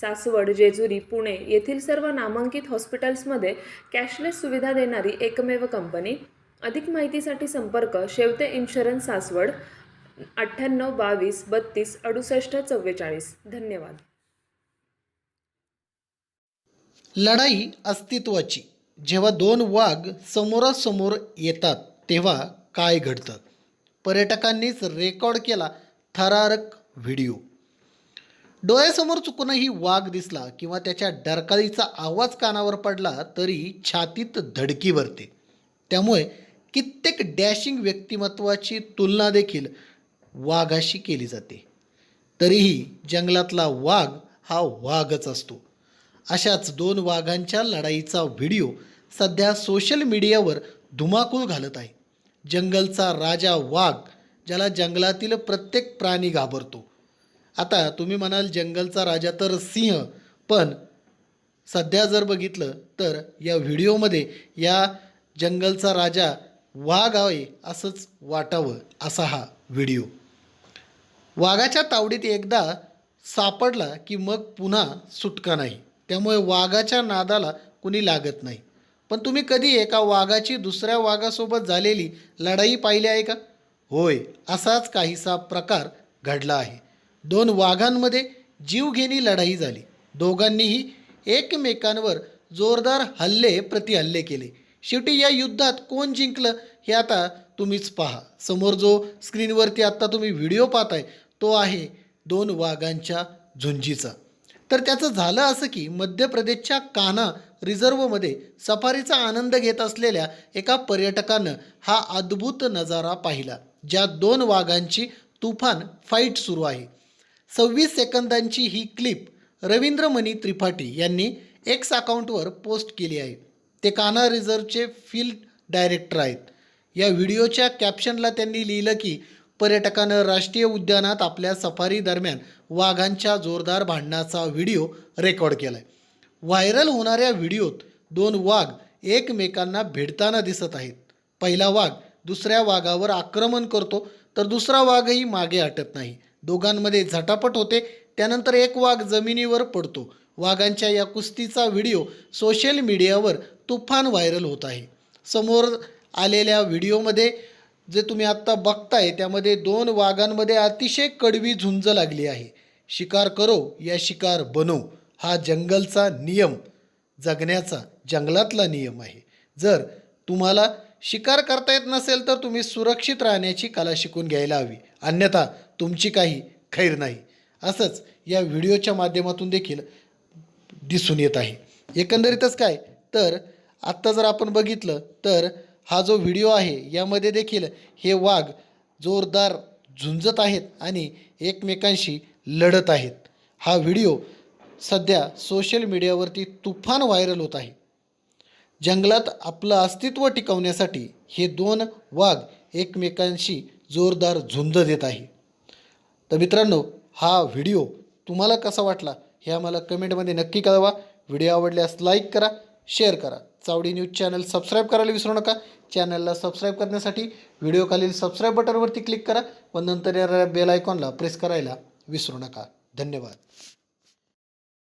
सासवड जेजुरी पुणे येथील सर्व नामांकित हॉस्पिटल्समध्ये कॅशलेस सुविधा देणारी एकमेव कंपनी. अधिक माहितीसाठी संपर्क शेवते इन्शुरन्स सासवड अठ्ठ्याण्णव बावीस बत्तीस अडुसष्ट चव्वेचाळीस. धन्यवाद. लढाई अस्तित्वाची. जेव्हा दोन वाघ समोरासमोर येतात तेव्हा काय घडतं? पर्यटकांनीच रेकॉर्ड केला थरारक व्हिडिओ. डोळ्यासमोर चुकूनही वाघ दिसला किंवा त्याच्या डरकाळीचा आवाज कानावर पडला तरी छातीत धडकी भरते. त्यामुळे कित्येक डॅशिंग व्यक्तिमत्वाची तुलना देखील वाघाशी केली जाते. तरीही जंगलातला वाघ हा वाघच असतो. अशाच दोन वाघांच्या लढाईचा व्हिडिओ सध्या सोशल मीडियावर धुमाकूळ घालत आहे. जंगलचा राजा वाघ ज्याला जंगलातील प्रत्येक प्राणी घाबरतो आता तुम्ही म्हणाल जंगलचा राजा तर सिंह पण सध्या जर बघितलं तर या व्हिडिओमध्ये या जंगलचा राजा वाघ आहे असंच वाटावं असा हा व्हिडिओ. वाघाच्या तावडीत एकदा सापडला की मग पुन्हा सुटका नाही. त्यामुळे वाघाच्या नादाला कुणी लागत नाही. पण तुम्ही कधी एका वाघाची दुसऱ्या वाघासोबत झालेली लढाई पाहिली आहे का? होय असाच काहीसा प्रकार घडला आहे. दोन वाघांमध्ये जीवघेणी लढाई झाली. दोघांनीही एकमेकांवर जोरदार हल्ले प्रतिहल्ले केले. शेवटी या युद्धात कोण जिंकलं हे आता तुम्हीच पहा. समोर जो स्क्रीनवरती आत्ता तुम्ही व्हिडिओ पाहताय तो आहे दोन वाघांच्या झुंजीचा. तर त्याचं झालं असं की मध्य प्रदेशच्या काना रिझर्वमध्ये सफारीचा आनंद घेत असलेल्या एका पर्यटकानं हा अद्भुत नजारा पाहिला ज्या दोन वाघांची तुफान फाईट सुरू आहे. सव्वीस सेकंदांची ही क्लिप रवींद्र मणी त्रिपाठी यांनी एक्स अकाउंटवर पोस्ट केली आहे. ते काना रिझर्वचे फील्ड डायरेक्टर आहेत. या व्हिडिओच्या कॅप्शनला त्यांनी लिहिलं की पर्यटकानं राष्ट्रीय उद्यानात आपल्या सफारी दरम्यान वाघांच्या जोरदार भांडणाचा व्हिडिओ रेकॉर्ड केला आहे व्हायरल होणाऱ्या व्हिडिओत दोन वाघ एकमेकांना भिडताना दिसत आहेत. पहिला वाघ दुसऱ्या वाघावर आक्रमण करतो तर दुसरा वाघही मागे हटत नाही. दोघांमध्ये झटापट होते. त्यानंतर एक वाघ जमिनीवर पडतो. वाघांच्या या कुस्तीचा व्हिडिओ सोशल मीडियावर तुफान व्हायरल होत आहे. समोर आलेल्या व्हिडिओमध्ये जे तुम्ही आत्ता बघताय त्यामध्ये दोन वाघांमध्ये अतिशय कडवी झुंज लागली आहे. शिकार करो या शिकार बनो हा जंगलचा नियम. जगण्याचा जंगलातला नियम आहे. जर तुम्हाला शिकार करता येत नसेल तर तुम्ही सुरक्षित राहण्याची कला शिकून घ्यायला हवी. अन्यथा तुमची काही खैर नाही. असंच या व्हिडिओच्या माध्यमातून देखील दिसून येत आहे. एकंदरीतच काय? तर आत्ता जर आपण बघितलं तर हा जो व्हिडिओ आहे यामध्ये देखील हे वाघ जोरदार झुंजत आहेत आणि एकमेकांशी लढत आहेत. हा व्हिडिओ सध्या सोशल मीडियावरती तुफान व्हायरल होत आहे. जंगलात आपलं अस्तित्व टिकवण्यासाठी हे दोन वाघ एकमेकांशी जोरदार झुंज देत आहे. तर मित्रांनो हा व्हिडिओ तुम्हाला कसा वाटला हे आम्हाला कमेंटमध्ये नक्की कळवा. व्हिडिओ आवडल्यास लाईक करा शेअर करा. चावडी न्यूज चॅनल सबस्क्राईब करायला विसरू नका. चॅनलला सबस्क्राईब करण्यासाठी व्हिडिओ खालील सबस्क्राईब बटनवरती क्लिक करा व नंतर या बेल आयकॉनला प्रेस करायला विसरू नका. धन्यवाद.